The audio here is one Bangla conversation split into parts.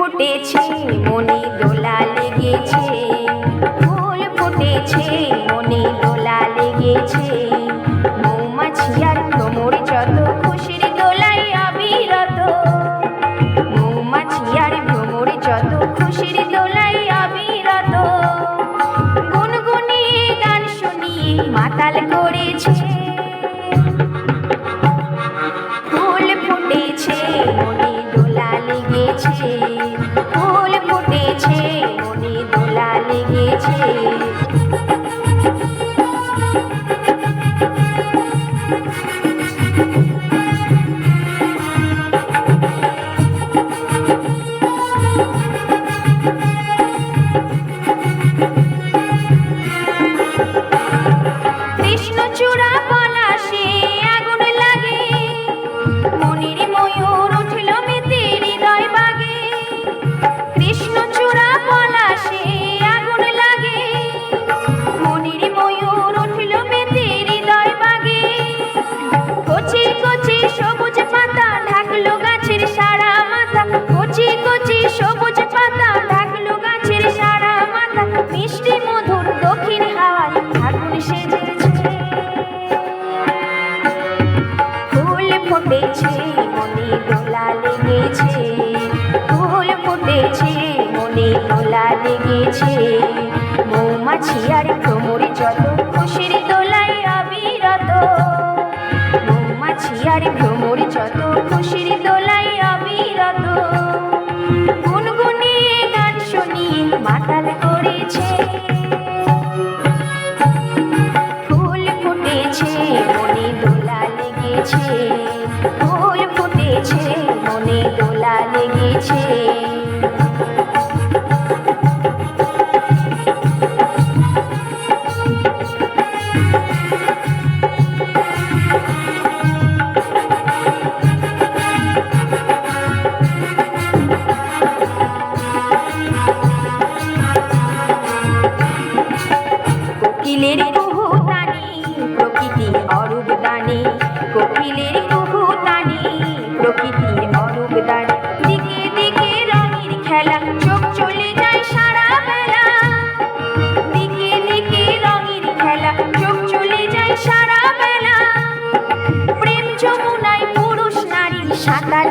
ফুটেছে, মনে দোলা লেগেছে। ফুল ফুটেছে, মনে দোলা লেগেছে। মৌমাছি আর কোমর যত খুশির দোলাই অবিরত। মৌমাছি আর ভ্রমর যত খুশির দোলাই অবিরত। গুনগুনি গান শুনিয়ে মাতাল লেগেছে লেগেছে ফুল ফুটেছে, মনে তোলা লেগেছে। মৌমাছি আর কোমরে যত খুশির তোলায় আবিরত মৌমাছি আর ভ্রমর দোলা লেগেছে কোকিলের কুহু তানি প্রকৃতি অরূপ দানি কোকিলের সাঁতার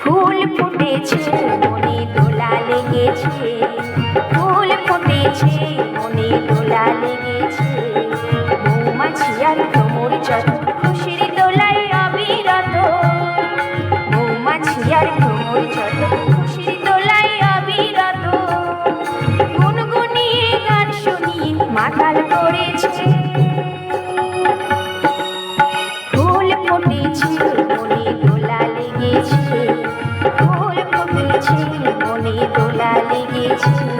ফুল ফুটেছে, মনে দোলা লেগেছে। ফুল ফুটেছে, মনে দোলা লেগেছে। মৌমাছি আর ভ্রমর যত, খুশির দোলায় অবিরত। মৌমাছি আর ভ্রমর যত, খুশির দোলায় অবিরত। গুনগুনিয়ে গান শুনিয়ে মাতাল ফুটেছে মনে দোলা লেগেছে ফুল ফুটেছে মনে দোলা লেগেছে